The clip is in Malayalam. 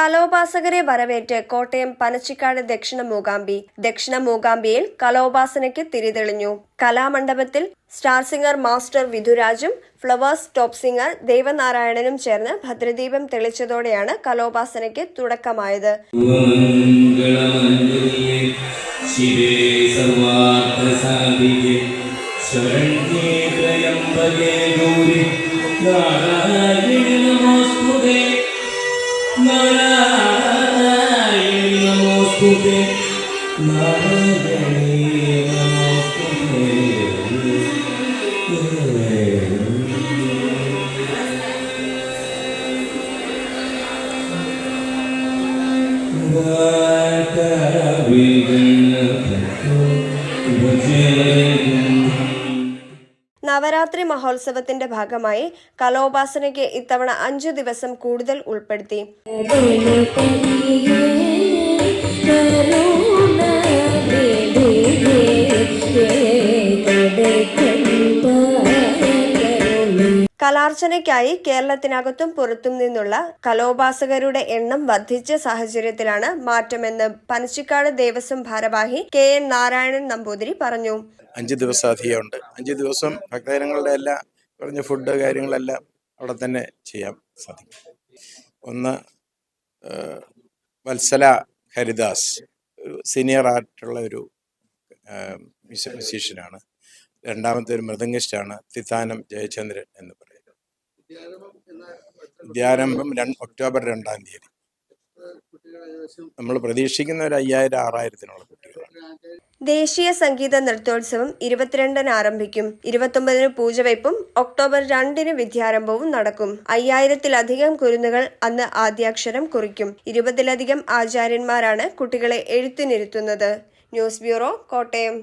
കലോപാസകരെ വരവേറ്റ് കോട്ടയം പനച്ചിക്കാട് ദക്ഷിണ മൂകാംബി. ദക്ഷിണ മൂകാംബിയിൽ കലോപാസനയ്ക്ക് തിരിതെളിഞ്ഞു. കലാമണ്ഡപത്തിൽ സ്റ്റാർ സിംഗർ മാസ്റ്റർ വിധുരാജും ഫ്ലവേഴ്സ് ടോപ്പ് സിംഗർ ദേവനാരായണനും ചേർന്ന് ഭദ്രദീപം തെളിച്ചതോടെയാണ് കലോപാസനയ്ക്ക് തുടക്കമായത്. ശരണ്യേ ത്രയംബകേ ഗൗരി നാരായണി നമോസ്തുതേ നവരാത്രി മഹോത്സവത്തിന്റെ ഭാഗമായി കലോപാസനയ്ക്ക് ഇത്തവണ അഞ്ചു ദിവസം കൂടുതൽ ഉൾപ്പെടുത്തി. കലാർച്ചനയ്ക്കായി കേരളത്തിനകത്തും പുറത്തും നിന്നുള്ള കലോപാസകരുടെ എണ്ണം വർദ്ധിച്ച സാഹചര്യത്തിലാണ് മാറ്റമെന്ന് പനച്ചിക്കാട് ദേവസ്വം ഭാരവാഹി കെ എൻ നാരായണൻ നമ്പൂതിരി പറഞ്ഞു. അഞ്ച് ദിവസം അധികമുണ്ട് അഞ്ച് ദിവസം ഭക്തജനങ്ങളുടെ എല്ലാ പറഞ്ഞ ഫുഡ് കാര്യങ്ങളെല്ലാം അവിടെ തന്നെ ചെയ്യാൻ സാധിക്കും. ഒന്ന് വത്സല ഹരിദാസ് സീനിയർ ആയിട്ടുള്ള ഒരു മ്യൂസീഷ്യനാണ്. രണ്ടാമത്തെ ഒരു മൃദംഗിസ്റ്റാണ് തിത്താനം ജയചന്ദ്രൻ എന്ന് പറയുന്നത്. വിദ്യാരംഭം രണ്ട് ഒക്ടോബർ രണ്ടാം തീയതി. നമ്മൾ പ്രതീക്ഷിക്കുന്ന ഒരു അയ്യായിരം ആറായിരത്തിനുള്ള കുട്ടികളാണ് ദേശീയ സംഗീത നൃത്തോത്സവം ഇരുപത്തിരണ്ടിന് ആരംഭിക്കും. ഇരുപത്തൊമ്പതിന് പൂജവയ്പും ഒക്ടോബർ രണ്ടിന് വിദ്യാരംഭവും നടക്കും. അയ്യായിരത്തിലധികം കുരുന്നുകൾ അന്ന് ആദ്യാക്ഷരം കുറിക്കും. ഇരുപതിലധികം ആചാര്യന്മാരാണ് കുട്ടികളെ എഴുത്തിനിരുത്തുന്നത്. News bureau Kottayam.